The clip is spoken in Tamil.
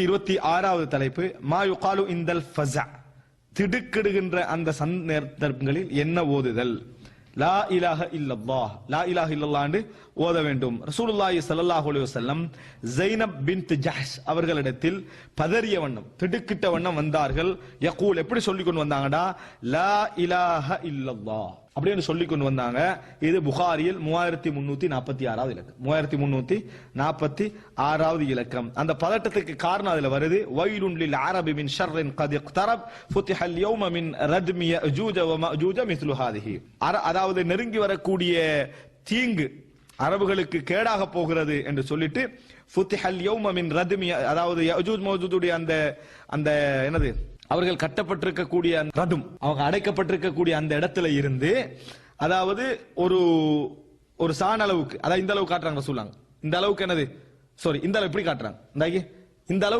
இருபத்தி ஆறாவது தலைப்பு மா யுகாலு இந்தல் ஃபஸா. திடுக்கிடுகின்ற அந்த சந்தர்ப்பங்களில் என்ன ஓதுதல்? லா இலாஹ இல்லல்லாஹ். லா இலாஹ இல்லல்லாண்டு ஓத வேண்டும். ரசூலுல்லாஹி ஸல்லல்லாஹு அலைஹி வஸல்லம் ஜைனப் பின்த் ஜஹஷ் அவர்களிடத்தில் பதறிய வண்ணம் திடுக்கிட்ட வண்ணம் வந்தார்கள். யகூல் எப்படி சொல்லி கொண்டு வந்தாங்கடா? லா இலாஹ இல்லல்லாஹ். அப்படின்னு சொல்லி கொண்டு வந்தாங்க. இது புகாரியில் மூவாயிரத்தி முன்னூத்தி நாற்பத்தி ஆறாவது இலக்கம் மூவாயிரத்தி முன்னூத்தி நாற்பத்தி ஆறாவது இலக்கம். அந்த பதட்டத்துக்கு காரணம் அதுல வருது. வயலுன் அரபி மின் ஷர்ரின் கத் இக்தரப். ஃபுத்திஹல் யௌம மின் ரத்மிய ஜூஜ வ அர- அதாவது நெருங்கி வரக்கூடிய தீங்கு அரபுகளுக்கு கேடாக போகிறது என்று சொல்லிட்டு ஃபுத்திஹல் யௌம மின் ரத்மிய அதாவது யஜூஜ் மௌஜூதுடைய அந்த அந்த என்னது அவர்கள் கட்டப்பட்டிருக்கக்கூடிய ரதும் அவங்க அடைக்கப்பட்டிருக்கக்கூடிய அந்த இடத்துல இருந்து அதாவது ஒரு ஒரு சாண அளவுக்கு அதாவது இந்த அளவு காட்டுறாங்க சொல்லுவாங்க இந்த அளவுக்கு என்னது? சாரி இந்த அளவு இப்படி காட்டுறாங்க? இந்த அளவு